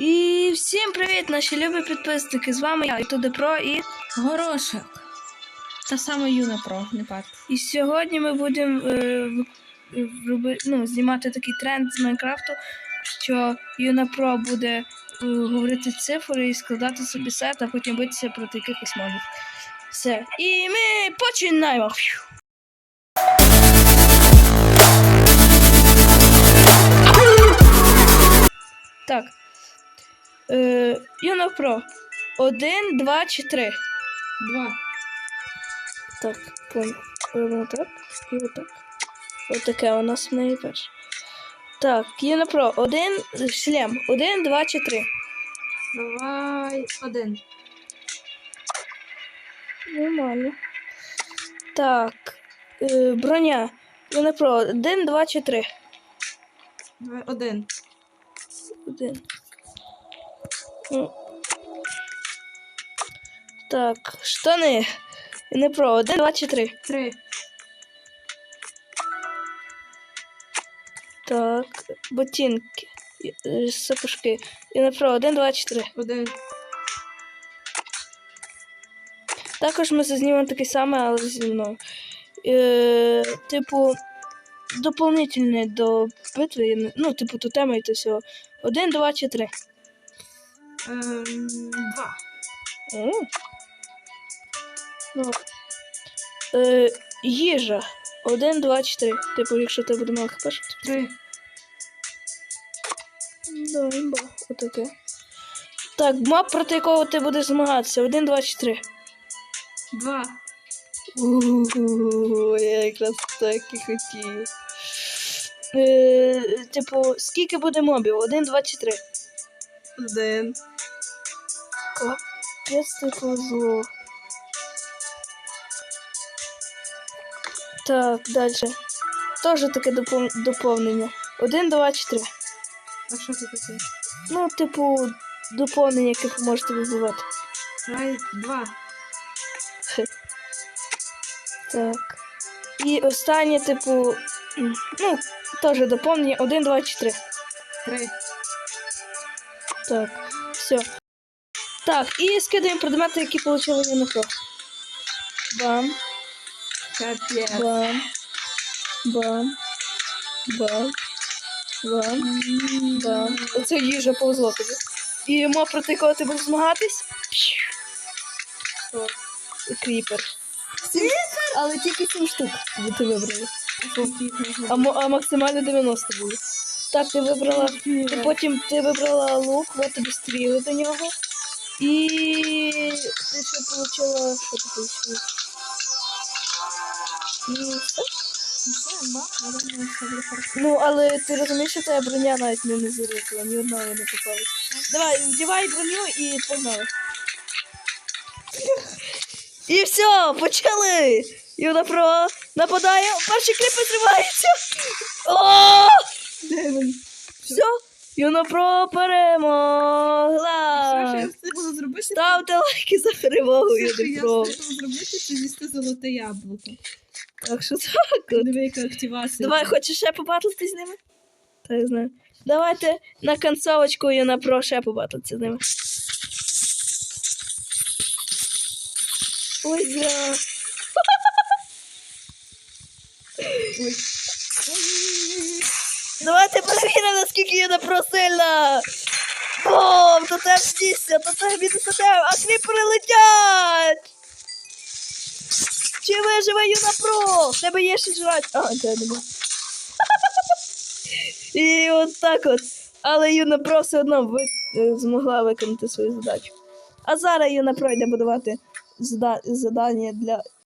І всім привіт, наші любі підписники. З вами я, Ютуди Про і. Горошок. Та сама юна про, не пак. І сьогодні ми будемо е, е, роби- ну, знімати такий тренд з Майнкрафту, що Юна Про буде е, говорити цифри і складати собі сет, а потім битися проти якихось мобів. Все. І ми починаємо. Е, Юна Про. Один, два чи три. Два. Так, робимо так і отак. Отаке у нас в неї перше. Так, Юна Про. Один шлем. Один, два чи три. Давай один. Нормально. Так. Е, броня. Юна Про. Один, два чи три. Давай один. Один. Ну. Так, штани. Не про. Один, два чи три. Три. Так, ботинки. Е, Сапожки. І не про. Один, два чи три. Один. Також ми зазнімемо таке саме, але зі мною. Е, типу, доповнительне до битви, ну, типу, ту тему і то все. Один, два чи три. Ем, два. Ну. Е, їжа. Один, два, чи три. Типу, якщо ти буде мало хп, Три. Да, імба. Отаке. Так, мап, проти якого ти будеш змагатися. Один, два, чи три. Два. Ууу, я якраз так і хотів. Е, типу, скільки буде мобів? Один, два чи три? Один. Капець ти козло. Так, далі. Теж таке допов- доповнення. Один, два чи три. А що це таке? Ну, типу, доповнення, яке ви можете вибивати. Давай два. Так. І останнє, типу, ну, теж доповнення. Один, два чи три. Три. Так, все. Так, і скидаємо предмети, які отримали на про. Бам, Капець. бам, бам, бам, бам, бам. Оце їжа повзло тобі. І мо проти кого ти будеш змагатись? О, кріпер. Сім- Але тільки 7 штук ви ти вибрали. А, мо- а максимально 90 було. Так, ти вибрала. Ти потім ти вибрала лук, от тобі стріли до нього. І ти ще отримала. Що ти отримала? І все. Ну, але ти розумієш, що твоя броня навіть не не залетіла, ні одної не попалась. Давай, вдівай броню і погнали. І все, почали! Юна Про нападає, перший кліп зривається. О! Все, Юна Про перемогла. Я? Ставте лайки за перемогу, Все, що я встигла зробити, це з'їсти золоте яблуко. Так що так. Диви, яка активація. Давай, хочеш ще побатлити з ними? Та я знаю. Давайте на концовочку Юна Про ще побатлити з ними. Ой, зря. Ой. Давайте перевіримо, наскільки Юна Про сильна. Бом, то те стісся, то те від тебе, а кріпери летять. Чи виживе Юна Про? Тебе є що жрати. А, це нема. І от так от. Але Юна Про все одно ви, е, змогла виконати свою задачу. А зараз Юна Про будувати зада- задання для